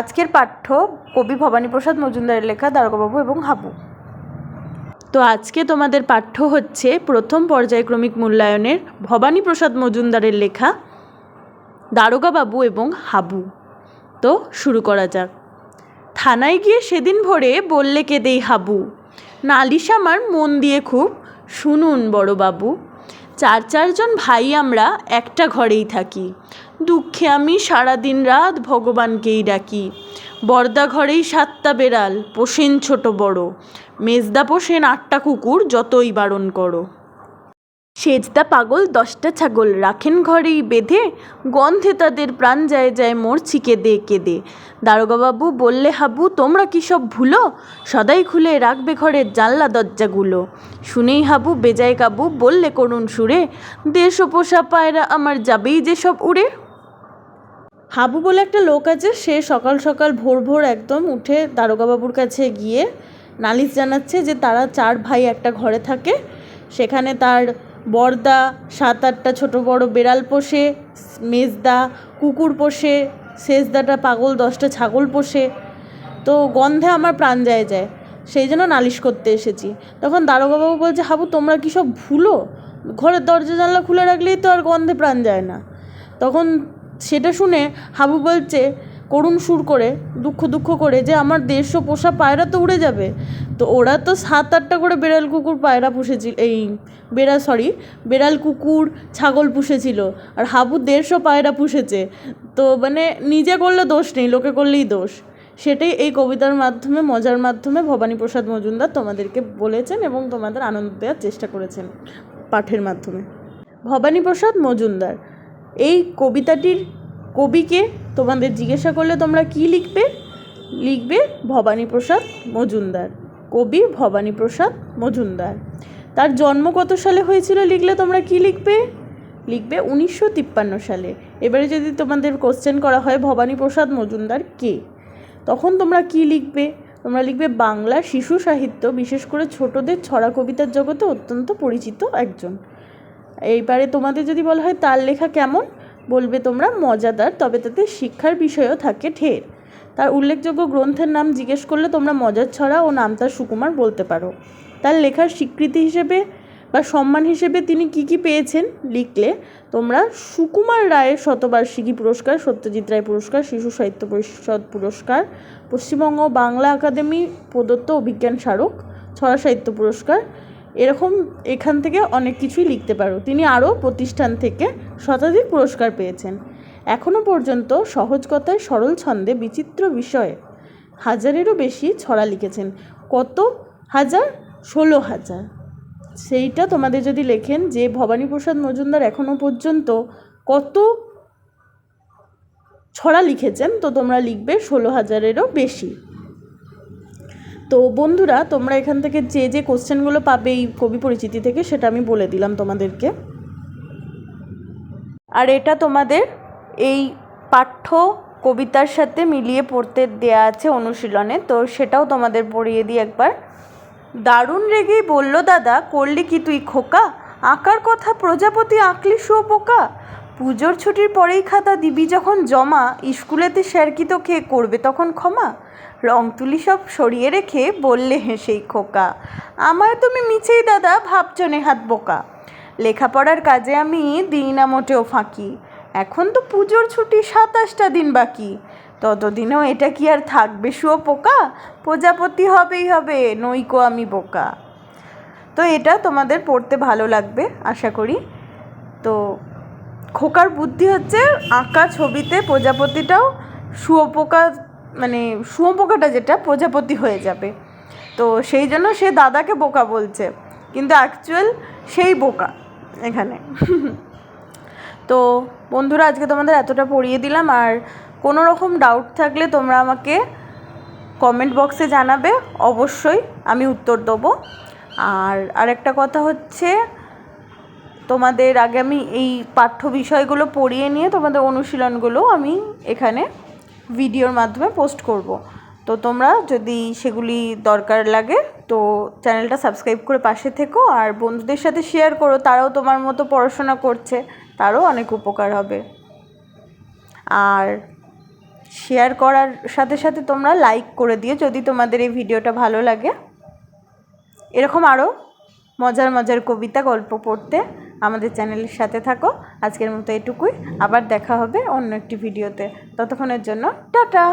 আজকের পাঠ্য কবি ভবানীপ্রসাদ মজুমদারের লেখা দারোগাবাবু এবং হাবু। তো আজকে তোমাদের পাঠ্য হচ্ছে প্রথম পর্যায়ক্রমিক মূল্যায়নের ভবানীপ্রসাদ মজুমদারের লেখা দারোগাবাবু এবং হাবু। তো শুরু করা যাক। থানায় গিয়ে সেদিন ভোরে বললে কেঁদেই হাবু। নালিশ আমার মন দিয়ে খুব, শুনুন বড়বাবু। চার চারজন ভাই আমরা একটা ঘরেই থাকি। দুঃখে আমি সারাদিন রাত ভগবানকেই ডাকি। বর্দা ঘরেই সাতটা বেড়াল, পোষেন ছোট বড়। মেজদা পোষেন আটটা কুকুর, যতই বারণ করো। সেজদা পাগল, দশটা ছাগল রাখেন ঘরেই বেঁধে, গন্ধে তাদের প্রাণ যায় যায় মরছি দে কেঁদে। দারোগাবাবু বললে, হাবু, তোমরা কি সব ভুলো? সদাই খুলে রাখবে ঘরের জানলা দরজাগুলো। শুনেই হাবু বেজায় কাবু বললে, করুণ সুরে দেশ পোষা পায়রা আমার যাবেই যে সব উড়ে। হাবু বলে একটা লোক আছে, সে সকাল সকাল ভোর ভোর একদম উঠে দারোগাবাবুর কাছে গিয়ে নালিশ জানাচ্ছে যে তারা চার ভাই একটা ঘরে থাকে। সেখানে তার বর্দা, সাত আটটা ছোটো বড় বেড়াল পোষে, মেজদা, কুকুর পোষে, সেজদাটা পাগল, দশটা ছাগল পোষে। তো গন্ধে আমার প্রাণ যায় যায়, সেই জন্য নালিশ করতে এসেছি। তখন দারোগাবাবু বলছে, হাবু, তোমরা কি সব ভুলো? ঘরের দরজা জানলা খুলে রাখলেই তো আর গন্ধে প্রাণ যায় না। তখন সেটা শুনে হাবু বলছে, করুণ সুর করে, দুঃখ দুঃখ করে যে আমার দেড়শো পোষা পায়রা তো উড়ে যাবে। তো ওরা তো সাত আটটা করে বেড়াল কুকুর পায়রা পুষেছিল, এই বেড়াল সরি বেড়াল কুকুর, ছাগল পুষেছিল, আর হাবু দেড়শো পায়রা পুষেছে। তো মানে নিজে করলে দোষ নেই, লোকে করলেই দোষ। সেটাই এই কবিতার মাধ্যমে, মজার মাধ্যমে ভবানীপ্রসাদ মজুমদার তোমাদেরকে বলেছেন এবং তোমাদের আনন্দ দেওয়ার চেষ্টা করেছেন পাঠের মাধ্যমে। ভবানীপ্রসাদ মজুমদার এই কবিতাটির কবিকে তোমাদের জিজ্ঞাসা করলে তোমরা কি লিখবে? লিখবে ভবানীপ্রসাদ মজুমদার। কবি ভবানীপ্রসাদ মজুমদার। তার জন্ম কত সালে হয়েছিল লিখলে তোমরা কি লিখবে? লিখবে উনিশশো তিপ্পান্ন সালে। এবারে যদি তোমাদের কোশ্চেন করা হয়, ভবানীপ্রসাদ মজুমদার কে? তখন তোমরা কি লিখবে? তোমরা লিখবে বাংলা শিশু সাহিত্য, বিশেষ করে ছোটদের ছড়া কবিতার জগতে অত্যন্ত পরিচিত একজন। এইবারে তোমাদের যদি বলা হয় তার লেখা কেমন? বলবে তোমরা মজাদার, তবে তাতে শিক্ষার বিষয়ও থাকে ঢের। তার উল্লেখযোগ্য গ্রন্থের নাম জিজ্ঞেস করলে তোমরা মজার ছড়া ও নাম তার সুকুমার বলতে পারো। তার লেখার স্বীকৃতি হিসেবে বা সম্মান হিসেবে তিনি কি কি পেয়েছেন লিখলে? তোমরা সুকুমার রায়ের শতবার্ষিকী পুরস্কার, সত্যজিৎ রায় পুরস্কার, শিশু সাহিত্য পরিষদ পুরস্কার, পশ্চিমবঙ্গ বাংলা একাডেমি প্রদত্ত অভিজ্ঞান স্মারক, ছড়া সাহিত্য পুরস্কার এরকম এখান থেকে অনেক কিছুই লিখতে পারো। তিনি আরও প্রতিষ্ঠান থেকে শতাধিক পুরস্কার পেয়েছেন। এখনও পর্যন্ত সহজ কথায় সরল ছন্দে বিচিত্র বিষয়ে হাজারেরও বেশি ছড়া লিখেছেন। কত? হাজার? ষোলো হাজার। সেইটা তোমাদের যদি লেখেন যে ভবানীপ্রসাদ মজুমদার এখনও পর্যন্ত কত ছড়া লিখেছেন, তো তোমরা লিখবে ষোলো হাজারেরও বেশি। তো বন্ধুরা, তোমরা এখান থেকে যে যে কোশ্চেনগুলো পাবে এই কবি পরিচিতি থেকে, সেটা আমি বলে দিলাম তোমাদেরকে। আর এটা তোমাদের এই পাঠ্য কবিতার সাথে মিলিয়ে পড়তে দেয়া আছে অনুশীলনে, তো সেটাও তোমাদের পড়িয়ে দিই একবার। দারুণ রেগেই বলল, দাদা, করলি কি তুই খোকা? আঁকার কথা প্রজাপতি আঁকলি শুয়োপোকা পুজোর ছুটির পরেই খাতা দিবি যখন জমা, স্কুলেতে স্যার কি তোকে করবে তখন ক্ষমা? রং তুলি সব সরিয়ে রেখে বললে হেসেই খোকা, আমায় তুমি মিছেই দাদা, ভাবছ নেহাত বোকা। লেখাপড়ার কাজে আমি দিই না মোটেও ফাঁকি, এখন তো পুজোর ছুটি সাতাশটা দিন বাকি। ততদিনেও এটা কি আর থাকবে শুয়ো পোকা? প্রজাপতি হবেই হবে, নইকো আমি বোকা। তো এটা তোমাদের পড়তে ভালো লাগবে, আশা করি। তো খোকার বুদ্ধি হচ্ছে, আঁকা ছবিতে প্রজাপতিটাও শুয়োপোকা মানে শুয়োপোকাটা যেটা প্রজাপতি হয়ে যাবে। তো সেই জন্য সে দাদাকে বোকা বলছে। কিন্তু অ্যাকচুয়াল সেই বোকা এখানে। তো বন্ধুরা, আজকে তোমাদের এতটা পড়িয়ে দিলাম। আর কোনো রকম ডাউট থাকলে তোমরা আমাকে কমেন্ট বক্সে জানাবে। অবশ্যই আমি উত্তর দেবো। আর আরেকটা কথা হচ্ছে, তোমাদের আগে আমি এই পাঠ্য বিষয়গুলো পড়িয়ে নিয়ে তোমাদের অনুশীলনগুলো আমি এখানে ভিডিওর মাধ্যমে পোস্ট করব। তো তোমরা যদি সেগুলি দরকার লাগে, তো চ্যানেলটা সাবস্ক্রাইব করে পাশে থেকো আর বন্ধুদের সাথে শেয়ার করো, তারাও তোমার মতো পড়াশোনা করছে, তারও অনেক উপকার হবে। আর শেয়ার করার সাথে সাথে তোমরা লাইক করে দিও যদি তোমাদের এই ভিডিওটা ভালো লাগে। এরকম আরও মজার মজার কবিতা গল্প পড়তে। আমাদের চ্যানেলের সাথে থাকো। আজকের মতো এটুকুই। আবার দেখা হবে অন্য একটি ভিডিওতে। ততক্ষণের জন্য, টাটা!